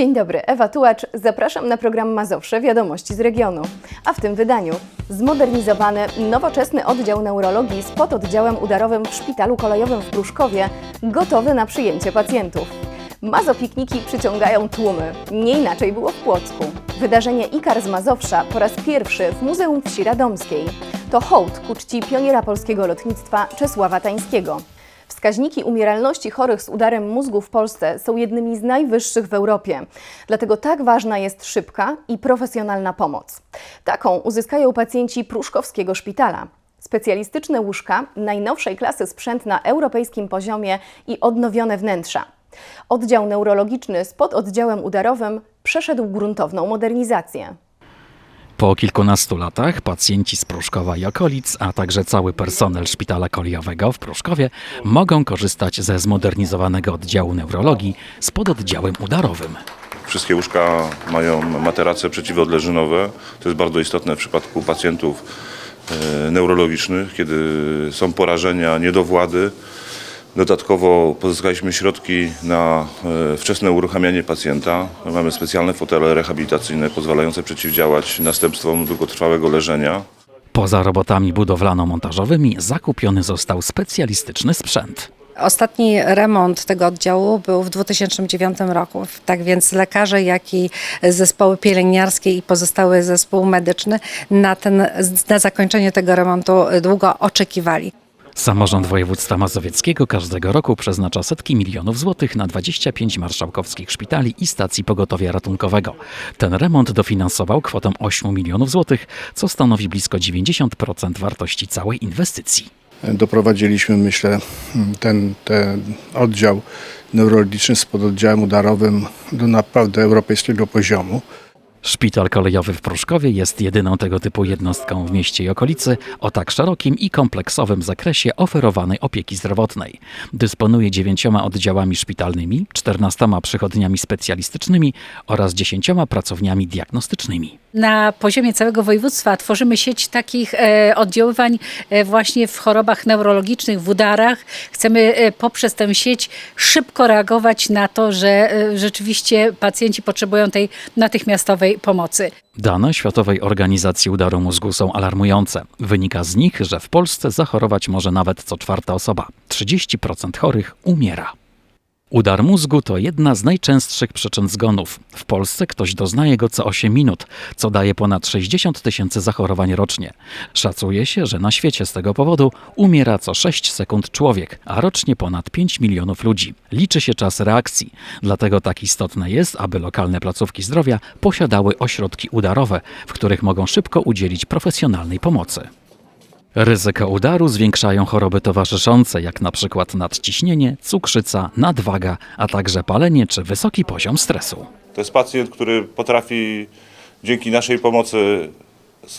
Dzień dobry, Ewa Tułacz. Zapraszam na program Mazowsze Wiadomości z regionu. A w tym wydaniu zmodernizowany, nowoczesny oddział neurologii z pododdziałem udarowym w Szpitalu Kolejowym w Pruszkowie, gotowy na przyjęcie pacjentów. Mazopikniki przyciągają tłumy. Nie inaczej było w Płocku. Wydarzenie Ikar z Mazowsza po raz pierwszy w Muzeum Wsi Radomskiej. To hołd ku czci pioniera polskiego lotnictwa Czesława Tańskiego. Wskaźniki umieralności chorych z udarem mózgu w Polsce są jednymi z najwyższych w Europie. Dlatego tak ważna jest szybka i profesjonalna pomoc. Taką uzyskają pacjenci Pruszkowskiego Szpitala. Specjalistyczne łóżka, najnowszej klasy sprzęt na europejskim poziomie i odnowione wnętrza. Oddział neurologiczny z pododdziałem udarowym przeszedł gruntowną modernizację. Po kilkunastu latach pacjenci z Pruszkowa i okolic, a także cały personel szpitala kolejowego w Pruszkowie mogą korzystać ze zmodernizowanego oddziału neurologii z pododdziałem udarowym. Wszystkie łóżka mają materace przeciwodleżynowe. To jest bardzo istotne w przypadku pacjentów e, neurologicznych, kiedy są porażenia, niedowłady. Dodatkowo pozyskaliśmy środki na e, wczesne uruchamianie pacjenta. Mamy specjalne fotele rehabilitacyjne pozwalające przeciwdziałać następstwom długotrwałego leżenia. Poza robotami budowlano-montażowymi zakupiony został specjalistyczny sprzęt. Ostatni remont tego oddziału był w 2009 roku. Tak więc lekarze, jak i zespoły pielęgniarskie i pozostały zespół medyczny na, ten, na zakończenie tego remontu długo oczekiwali. Samorząd województwa mazowieckiego każdego roku przeznacza setki milionów złotych na 25 marszałkowskich szpitali i stacji pogotowia ratunkowego. Ten remont dofinansował kwotą 8 milionów złotych, co stanowi blisko 90% wartości całej inwestycji. doprowadziliśmy, myślę, ten, ten oddział neurologiczny z pododdziałem udarowym do naprawdę europejskiego poziomu. Szpital kolejowy w Pruszkowie jest jedyną tego typu jednostką w mieście i okolicy o tak szerokim i kompleksowym zakresie oferowanej opieki zdrowotnej. Dysponuje dziewięcioma oddziałami szpitalnymi, czternastoma przychodniami specjalistycznymi oraz dziesięcioma pracowniami diagnostycznymi. Na poziomie całego województwa tworzymy sieć takich e, oddziaływań e, właśnie w chorobach neurologicznych, w udarach. Chcemy e, poprzez tę sieć szybko reagować na to, że rzeczywiście pacjenci potrzebują tej natychmiastowej pomocy. Dane Światowej Organizacji Udaru Mózgu są alarmujące. Wynika z nich, że w Polsce zachorować może nawet co czwarta osoba. 30% chorych umiera. Udar mózgu to jedna z najczęstszych przyczyn zgonów. W Polsce ktoś doznaje go co 8 minut, co daje ponad 60 tysięcy zachorowań rocznie. Szacuje się, że na świecie z tego powodu umiera co 6 sekund człowiek, a rocznie ponad 5 milionów ludzi. Liczy się czas reakcji, dlatego tak istotne jest, aby lokalne placówki zdrowia posiadały ośrodki udarowe, w których mogą szybko udzielić profesjonalnej pomocy. Ryzyko udaru zwiększają choroby towarzyszące, jak na przykład nadciśnienie, cukrzyca, nadwaga, a także palenie czy wysoki poziom stresu. To jest pacjent, który potrafi dzięki naszej pomocy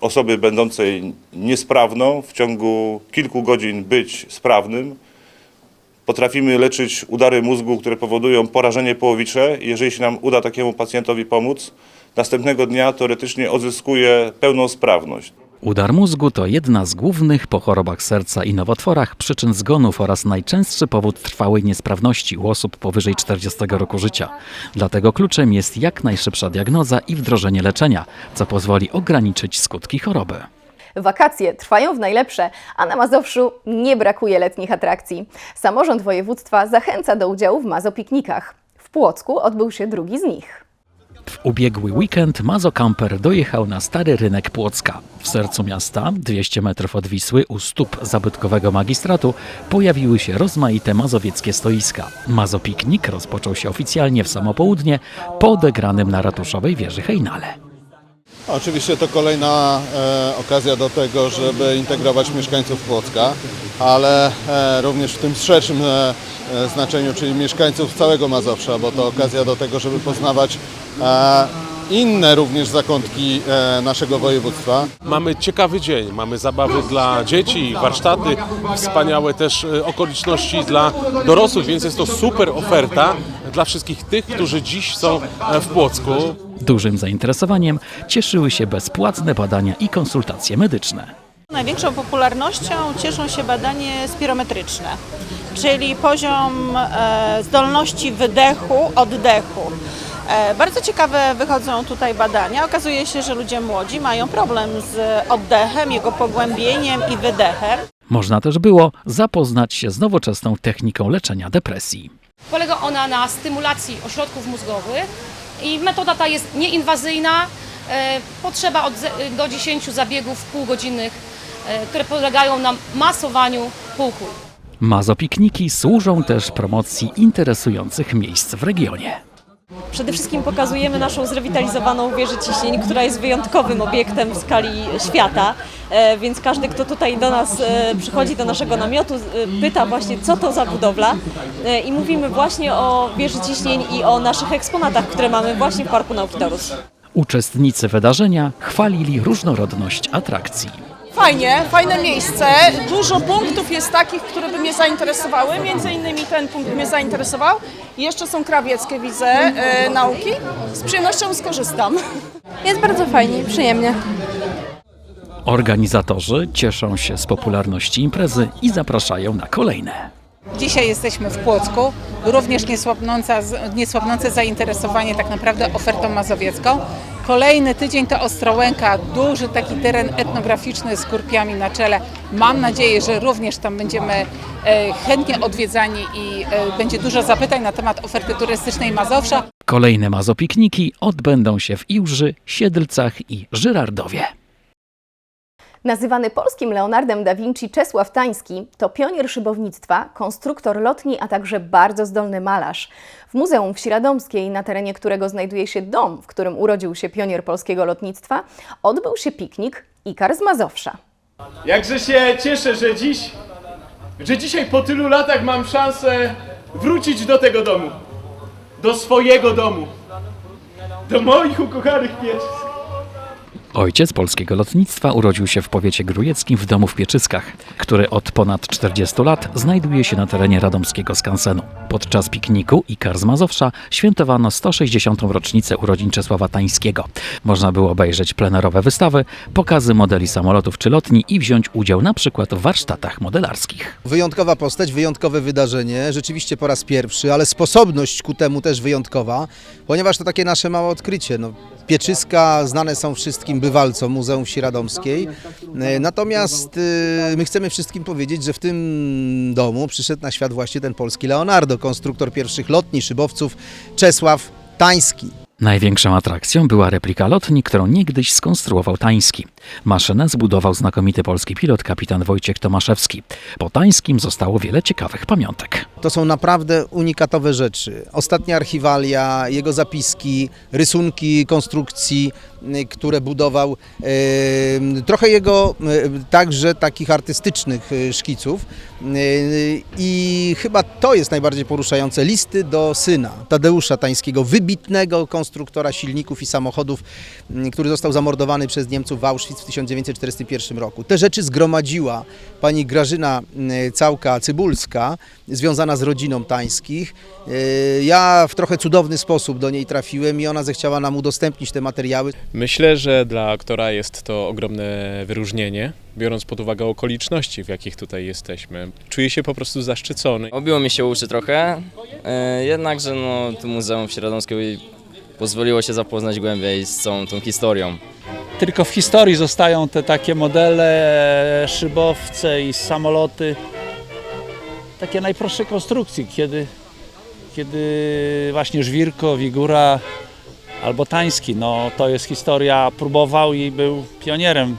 osoby będącej niesprawną w ciągu kilku godzin być sprawnym. Potrafimy leczyć udary mózgu, które powodują porażenie połowicze. Jeżeli się nam uda takiemu pacjentowi pomóc, następnego dnia teoretycznie odzyskuje pełną sprawność. Udar mózgu to jedna z głównych po chorobach serca i nowotworach przyczyn zgonów oraz najczęstszy powód trwałej niesprawności u osób powyżej 40 roku życia. Dlatego kluczem jest jak najszybsza diagnoza i wdrożenie leczenia, co pozwoli ograniczyć skutki choroby. Wakacje trwają w najlepsze, a na Mazowszu nie brakuje letnich atrakcji. Samorząd województwa zachęca do udziału w mazopiknikach. W Płocku odbył się drugi z nich. W ubiegły weekend Mazo Camper dojechał na stary rynek Płocka. W sercu miasta, 200 metrów od Wisły, u stóp zabytkowego magistratu, pojawiły się rozmaite mazowieckie stoiska. Mazo Piknik rozpoczął się oficjalnie w samo południe po odegranym na ratuszowej wieży hejnale. Oczywiście to kolejna e, okazja do tego, żeby integrować mieszkańców Płocka, ale e, również w tym szerszym e, e, znaczeniu, czyli mieszkańców całego Mazowsza, bo to okazja do tego, żeby poznawać inne również zakątki e, naszego województwa. Mamy ciekawy dzień, mamy zabawy dla dzieci, warsztaty, wspaniałe też e, okoliczności dla dorosłych, więc jest to super oferta dla wszystkich tych, którzy dziś są e, w Płocku. Dużym zainteresowaniem cieszyły się bezpłatne badania i konsultacje medyczne. Największą popularnością cieszą się badanie spirometryczne, czyli poziom zdolności wydechu, oddechu. E, Bardzo ciekawe wychodzą tutaj badania. Okazuje się, że ludzie młodzi mają problem z oddechem, jego pogłębieniem i wydechem. Można też było zapoznać się z nowoczesną techniką leczenia depresji. Polega ona na stymulacji ośrodków mózgowych i metoda ta jest nieinwazyjna. E, Potrzeba od do 10 zabiegów półgodzinnych, e, które polegają na masowaniu półkul. Mazopikniki służą też promocji interesujących miejsc w regionie. Przede wszystkim pokazujemy naszą zrewitalizowaną wieżę ciśnień, która jest wyjątkowym obiektem w skali świata, E, więc każdy, kto tutaj do nas e, przychodzi, do naszego namiotu, e, pyta właśnie, co to za budowla i mówimy właśnie o wieży ciśnień i o naszych eksponatach, które mamy właśnie w Parku Nauki Torus. Uczestnicy wydarzenia chwalili różnorodność atrakcji. Fajnie, fajne miejsce. Dużo punktów jest takich, które by mnie zainteresowały. Między innymi ten punkt mnie zainteresował. Jeszcze są krawieckie, widzę, e, nauki. Z przyjemnością skorzystam. Jest bardzo fajnie przyjemnie. Organizatorzy cieszą się z popularności imprezy i zapraszają na kolejne. Dzisiaj jesteśmy w Płocku, również niesłabnące, niesłabnące zainteresowanie tak naprawdę ofertą mazowiecką. Kolejny tydzień to Ostrołęka, duży taki teren etnograficzny z kurpiami na czele. Mam nadzieję, że również tam będziemy e, chętnie odwiedzani i e, będzie dużo zapytań na temat oferty turystycznej Mazowsza. Kolejne mazopikniki odbędą się w Iłży, Siedlcach i Żyrardowie. Nazywany polskim Leonardem da Vinci Czesław Tański to pionier szybownictwa, konstruktor lotni, a także bardzo zdolny malarz. W Muzeum Wsi Radomskiej, na terenie którego znajduje się dom, w którym urodził się pionier polskiego lotnictwa, odbył się piknik Ikar z Mazowsza. Jakże się cieszę, że dziś, że dzisiaj po tylu latach mam szansę wrócić do tego domu. Do swojego domu. Do moich ukochanych pieczysk. Ojciec polskiego lotnictwa urodził się w powiecie grujeckim w domu w Pieczyskach, który od ponad 40 lat znajduje się na terenie radomskiego skansenu. Podczas pikniku i Kar z Mazowsza świętowano 160. rocznicę urodzin Czesława Tańskiego. Można było obejrzeć plenerowe wystawy, pokazy modeli samolotów czy lotni i wziąć udział na przykład w warsztatach modelarskich. Wyjątkowa postać, wyjątkowe wydarzenie, rzeczywiście po raz pierwszy, ale sposobność ku temu też wyjątkowa, ponieważ to takie nasze małe odkrycie. No, pieczyska znane są wszystkim bywalcom Muzeum Wsi Radomskiej, E, natomiast e, my chcemy wszystkim powiedzieć, że w tym domu przyszedł na świat właśnie ten polski Leonardo, konstruktor pierwszych lotni, szybowców Czesław Tański. Największą atrakcją była replika lotni, którą niegdyś skonstruował Tański. Maszynę zbudował znakomity polski pilot kapitan Wojciech Tomaszewski. Po Tańskim zostało wiele ciekawych pamiątek. To są naprawdę unikatowe rzeczy. Ostatnie archiwalia, jego zapiski, rysunki konstrukcji, które budował, y, trochę jego y, także takich artystycznych y, szkiców. Y, I chyba to jest najbardziej poruszające. Listy do syna Tadeusza Tańskiego, wybitnego konstruktora silników i samochodów, y, który został zamordowany przez Niemców w Auschwitz w 1941 roku. Te rzeczy zgromadziła pani Grażyna y, Całka-Cybulska, związana z rodziną Tańskich. Y, Ja w trochę cudowny sposób do niej trafiłem i ona zechciała nam udostępnić te materiały. Myślę, że dla aktora jest to ogromne wyróżnienie, biorąc pod uwagę okoliczności, w jakich tutaj jesteśmy. Czuję się po prostu zaszczycony. Obiło mi się uszy trochę, e, jednakże no, to Muzeum Wsi Radomskiej pozwoliło się zapoznać głębiej z całą tą historią. Tylko w historii zostają te takie modele, szybowce i samoloty, takie najprostsze konstrukcji, kiedy, kiedy właśnie Żwirko, Wigura albo Tański, no to jest historia, próbował i był pionierem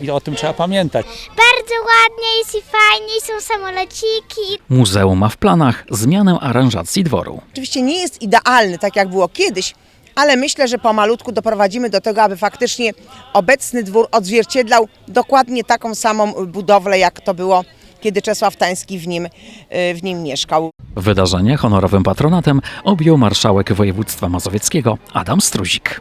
i o tym trzeba pamiętać. Bardzo ładnie jest i fajnie, są samolociki. Muzeum ma w planach zmianę aranżacji dworu. Oczywiście nie jest idealny, tak jak było kiedyś, ale myślę, że pomalutku doprowadzimy do tego, aby faktycznie obecny dwór odzwierciedlał dokładnie taką samą budowlę, jak to było, kiedy Czesław Tański w nim, y, w nim mieszkał. Wydarzenie honorowym patronatem objął marszałek województwa mazowieckiego Adam Struzik.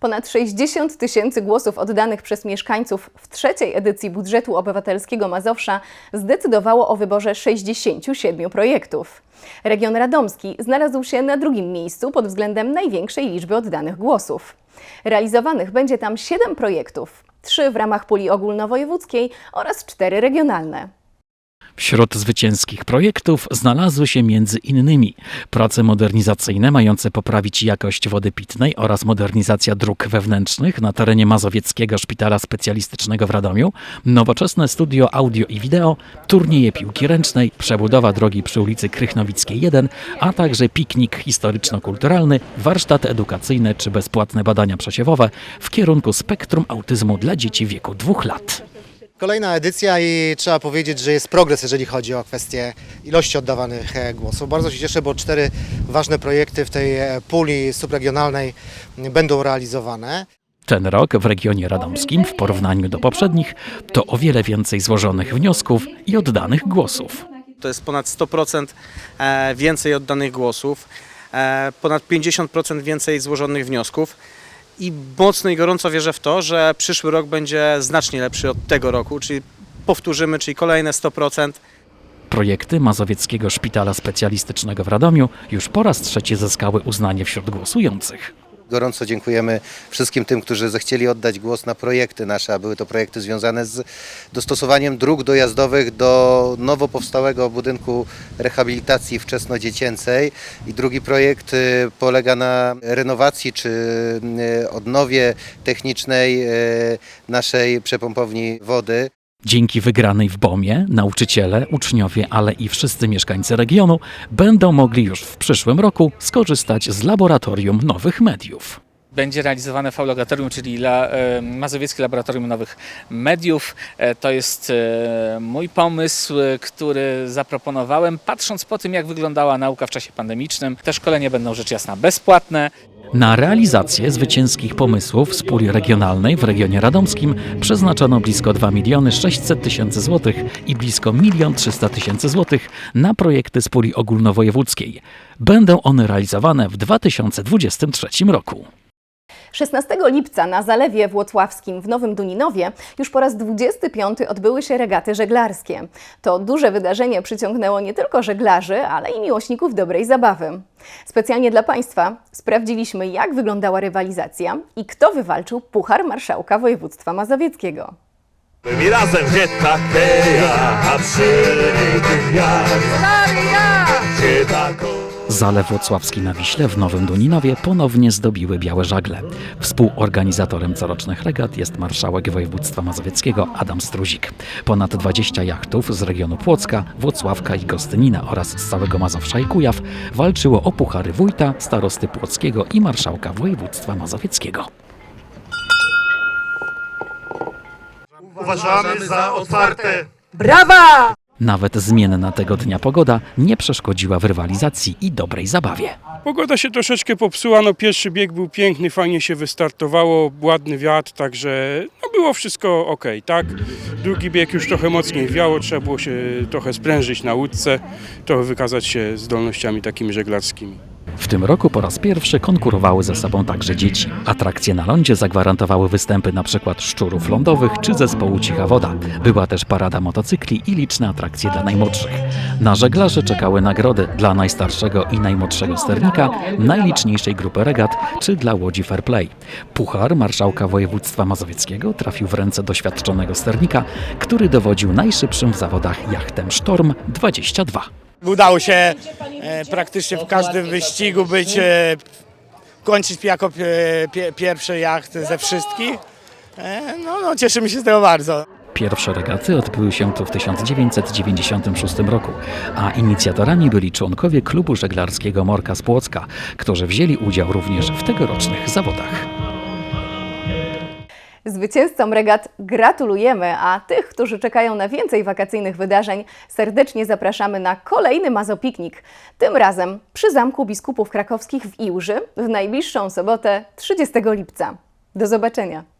Ponad 60 tysięcy głosów oddanych przez mieszkańców w trzeciej edycji budżetu obywatelskiego Mazowsza zdecydowało o wyborze 67 projektów. Region radomski znalazł się na drugim miejscu pod względem największej liczby oddanych głosów. Realizowanych będzie tam 7 projektów, 3 w ramach puli ogólnowojewódzkiej oraz 4 regionalne. Wśród zwycięskich projektów znalazły się między innymi prace modernizacyjne mające poprawić jakość wody pitnej oraz modernizacja dróg wewnętrznych na terenie Mazowieckiego Szpitala Specjalistycznego w Radomiu, nowoczesne studio audio i wideo, turnieje piłki ręcznej, przebudowa drogi przy ulicy Krychnowickiej 1, a także piknik historyczno-kulturalny, warsztat edukacyjny czy bezpłatne badania przesiewowe w kierunku spektrum autyzmu dla dzieci wieku dwóch lat. Kolejna edycja i trzeba powiedzieć, że jest progres, jeżeli chodzi o kwestię ilości oddawanych e, głosów. Bardzo się cieszę, bo cztery ważne projekty w tej e, puli subregionalnej będą realizowane. Ten rok w regionie radomskim w porównaniu do poprzednich to o wiele więcej złożonych wniosków i oddanych głosów. To jest ponad 100% e, więcej oddanych głosów, ponad 50% więcej złożonych wniosków i mocno i gorąco wierzę w to, że przyszły rok będzie znacznie lepszy od tego roku, czyli powtórzymy, czyli kolejne 100%. Projekty Mazowieckiego Szpitala Specjalistycznego w Radomiu już po raz trzeci zyskały uznanie wśród głosujących. Gorąco dziękujemy wszystkim tym, którzy zechcieli oddać głos na projekty nasze, a były to projekty związane z dostosowaniem dróg dojazdowych do nowo powstałego budynku rehabilitacji wczesnodziecięcej. I drugi projekt y, polega na renowacji czy y, odnowie technicznej y, naszej przepompowni wody. Dzięki wygranej w BOMie nauczyciele, uczniowie, ale i wszyscy mieszkańcy regionu będą mogli już w przyszłym roku skorzystać z laboratorium nowych mediów. Będzie realizowane w laboratorium, czyli la, e, Mazowieckie Laboratorium Nowych Mediów. E, To jest e, mój pomysł, który zaproponowałem, patrząc po tym, jak wyglądała nauka w czasie pandemicznym. Te szkolenia będą rzecz jasna bezpłatne. Na realizację zwycięskich pomysłów z puli regionalnej w regionie radomskim przeznaczono blisko 2 miliony 600 tysięcy złotych i blisko 1 300 tysięcy złotych na projekty z puli ogólnowojewódzkiej. Będą one realizowane w 2023 roku. 16 lipca na Zalewie Włocławskim w Nowym Duninowie już po raz 25 odbyły się regaty żeglarskie. To duże wydarzenie przyciągnęło nie tylko żeglarzy, ale i miłośników dobrej zabawy. Specjalnie dla Państwa sprawdziliśmy, jak wyglądała rywalizacja i kto wywalczył Puchar Marszałka Województwa Mazowieckiego. My razem Getta Keja, a przy niej jak Zalew Włocławski na Wiśle w Nowym Duninowie ponownie zdobiły białe żagle. Współorganizatorem corocznych regat jest marszałek województwa mazowieckiego Adam Struzik. Ponad 20 jachtów z regionu Płocka, Włocławka i Gostynina oraz z całego Mazowsza i Kujaw walczyło o puchary wójta, starosty płockiego i marszałka województwa mazowieckiego. Uważamy za otwarte. Brawa! Nawet zmienna tego dnia pogoda nie przeszkodziła w rywalizacji i dobrej zabawie. Pogoda się troszeczkę popsuła, no pierwszy bieg był piękny, fajnie się wystartowało, ładny wiatr, także no było wszystko ok, tak? Drugi bieg już trochę mocniej wiało, trzeba było się trochę sprężyć na łódce, trochę wykazać się zdolnościami takimi żeglarskimi. Tym roku po raz pierwszy konkurowały ze sobą także dzieci. Atrakcje na lądzie zagwarantowały występy np. szczurów lądowych czy zespołu Cicha Woda. Była też parada motocykli i liczne atrakcje dla najmłodszych. Na żeglarzy czekały nagrody dla najstarszego i najmłodszego sternika, najliczniejszej grupy regat czy dla łodzi Fair Play. Puchar marszałka województwa mazowieckiego trafił w ręce doświadczonego sternika, który dowodził najszybszym w zawodach jachtem Sztorm 22. Udało się praktycznie w każdym wyścigu być, e, kończyć jako pie, pierwszy jacht ze wszystkich. E, no, no, cieszymy się z tego bardzo. Pierwsze regaty odbyły się tu w 1996 roku, a inicjatorami byli członkowie klubu żeglarskiego Morka z Płocka, którzy wzięli udział również w tegorocznych zawodach. Zwycięzcom regat gratulujemy, a tych, którzy czekają na więcej wakacyjnych wydarzeń, serdecznie zapraszamy na kolejny Mazopiknik. Tym razem przy Zamku Biskupów Krakowskich w Iłży w najbliższą sobotę 30 lipca. Do zobaczenia.